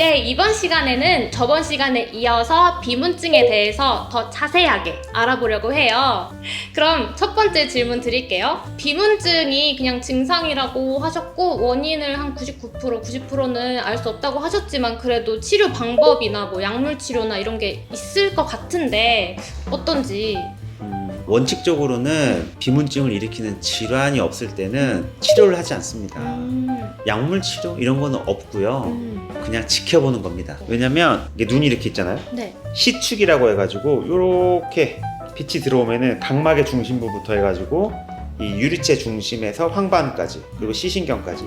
네, 이번 시간에는 저번 시간에 이어서 비문증에 대해서 더 자세하게 알아보려고 해요. 그럼 첫 번째 질문 드릴게요. 비문증이 그냥 증상이라고 하셨고 원인을 한 99%, 90%는 알 수 없다고 하셨지만 그래도 치료 방법이나 뭐 약물 치료나 이런 게 있을 것 같은데 어떤지 음, 원칙적으로는 비문증을 일으키는 질환이 없을 때는 치료를 하지 않습니다. 음, 약물 치료 이런 거는 없고요. 음, 그냥 지켜보는 겁니다. 왜냐면 이게 눈이 이렇게 있잖아요. 네. 시축이라고 해가지고 이렇게 빛이 들어오면은 각막의 중심부부터 해가지고 이 유리체 중심에서 황반까지 그리고 시신경까지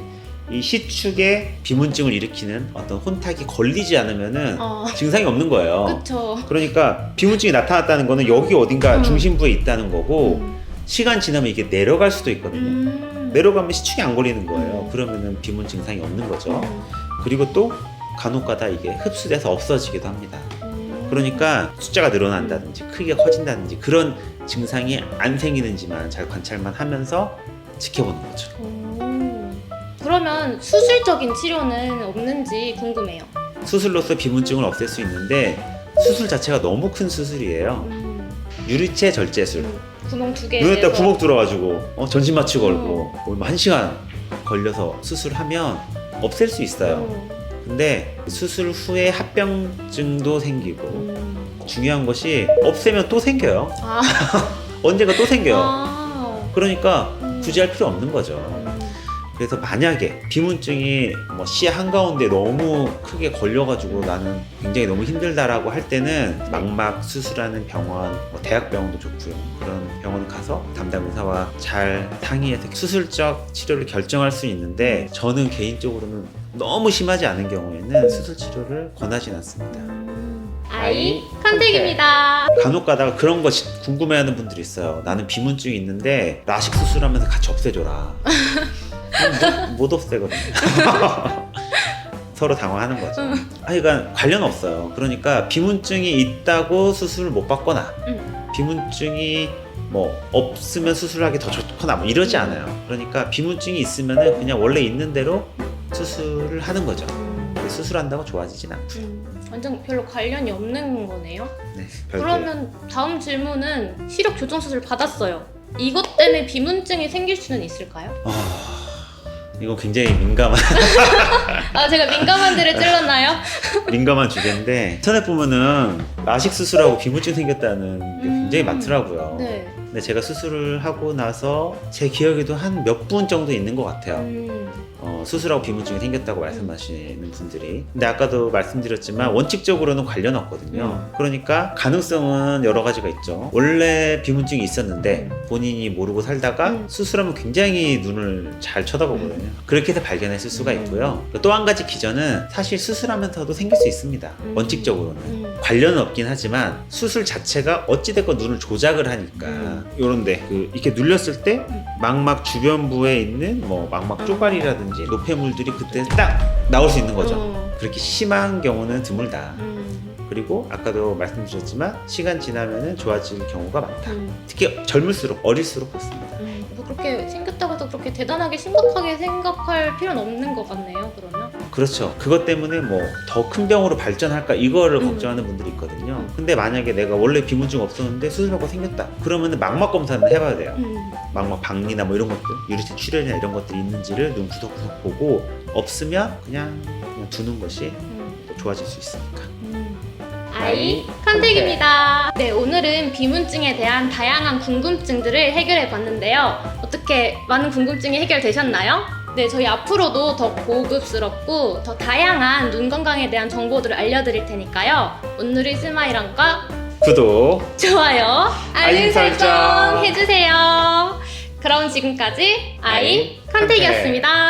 이 시축에 비문증을 일으키는 어떤 혼탁이 걸리지 않으면은 어, 증상이 없는 거예요. 그쵸. 그러니까 비문증이 나타났다는 거는 여기 어딘가 음. 중심부에 있다는 거고 음, 시간 지나면 이게 내려갈 수도 있거든요. 음, 내려가면 시축이 안 걸리는 거예요. 음. 그러면은 비문 증상이 없는 거죠. 음, 그리고 또 간혹가다 이게 흡수돼서 없어지기도 합니다. 음. 그러니까 숫자가 늘어난다든지 크기가 커진다든지 그런 증상이 안 생기는지만 잘 관찰만 하면서 지켜보는 거죠. 오. 그러면 수술적인 치료는 없는지 궁금해요. 수술로서 비문증을 없앨 수 있는데 수술 자체가 너무 큰 수술이에요. 음, 유리체 절제술. 음, 구멍 두 개. 눈에다 내서. 구멍 뚫어가지고 어, 전신 마취 걸고 뭐한 시간 걸려서 수술하면 없앨 수 있어요. 어, 근데 수술 후에 합병증도 생기고 음. 중요한 것이 없애면 또 생겨요. 아, 언젠가 또 생겨요. 아. 그러니까 음. 굳이 할 필요 없는 거죠. 음, 그래서 만약에 비문증이 뭐 시야 한가운데 너무 크게 걸려가지고 나는 굉장히 너무 힘들다라고 할 때는 망막 수술하는 병원, 뭐 대학병원도 좋고요. 그런 병원 가서 담당 의사와 잘 상의해서 수술적 치료를 결정할 수 있는데 저는 개인적으로는 너무 심하지 않은 경우에는 수술 치료를 권하진 않습니다. 음. 아이 컨택입니다. 간혹 가다가 그런 거 시- 궁금해하는 분들이 있어요. 나는 비문증이 있는데 라식 수술하면서 같이 없애줘라. 못, 못 없애거든요. 서로 당황하는 거죠. 음. 하여간 관련 없어요. 그러니까 비문증이 있다고 수술을 못 받거나 음. 비문증이 뭐 없으면 수술하기 더 좋거나 뭐 이러지 않아요. 그러니까 비문증이 있으면은 그냥 원래 있는 대로 수술을 하는 거죠. 음, 수술한다고 좋아지진 않고. 음. 완전 별로 관련이 없는 거네요. 네. 그러면 다음 질문은 시력 교정 수술 받았어요. 이것 때문에 비문증이 생길 수는 있을까요? 아, 이거 굉장히 민감한 아 제가 민감한 데를 찔렀나요? 민감한 주제인데 인터넷 보면은 라식 수술하고 비문증 생겼다는 게 굉장히 음. 많더라고요. 네. 근데 제가 수술을 하고 나서 제 기억에도 한 몇 분 정도 있는 것 같아요. 음, 어, 수술하고 비문증이 생겼다고 말씀하시는 분들이. 근데 아까도 말씀드렸지만 원칙적으로는 관련 없거든요. 그러니까 가능성은 여러 가지가 있죠. 원래 비문증이 있었는데 본인이 모르고 살다가 음. 수술하면 굉장히 눈을 잘 쳐다보거든요. 그렇게 해서 발견했을 수가 음. 있고요. 또 한 가지 기전은 사실 수술하면서도 생길 수 있습니다. 음. 원칙적으로는. 음, 관련은 없긴 하지만 수술 자체가 어찌됐건 눈을 조작을 하니까 음. 요런데 그 이렇게 눌렸을 때 음. 망막 주변부에 있는 뭐 망막 쪼가리라든지 노폐물들이 그때 딱 나올 수 있는 거죠. 어, 그렇게 심한 경우는 드물다. 음, 그리고 아까도 말씀드렸지만 시간 지나면은 좋아질 경우가 많다. 음, 특히 젊을수록 어릴수록 그렇습니다. 음. 뭐 그렇게 생겼다고 해서 그렇게 대단하게 심각하게 생각할 필요는 없는 것 같네요. 그러면. 그렇죠. 그것 때문에 뭐 더 큰 병으로 발전할까 이거를 음. 걱정하는 분들이 있거든요. 근데 만약에 내가 원래 비문증 없었는데 수술받고 생겼다. 그러면은 망막 검사는 해봐야 돼요. 음, 망막 박리나 뭐 이런 것들, 유리체 출혈이나 이런 것들이 있는지를 눈 구석구석 보고 없으면 그냥, 그냥 두는 것이 음. 또 좋아질 수 있으니까. 음. 아이 컨택입니다. 네, 오늘은 비문증에 대한 다양한 궁금증들을 해결해 봤는데요. 어떻게 많은 궁금증이 해결되셨나요? 네, 저희 앞으로도 더 고급스럽고 더 다양한 눈 건강에 대한 정보들을 알려드릴 테니까요. 오늘의 스마일함과 구독. 좋아요, 알림 설정 해주세요. 그럼 지금까지 아이 아이 컨택이었습니다.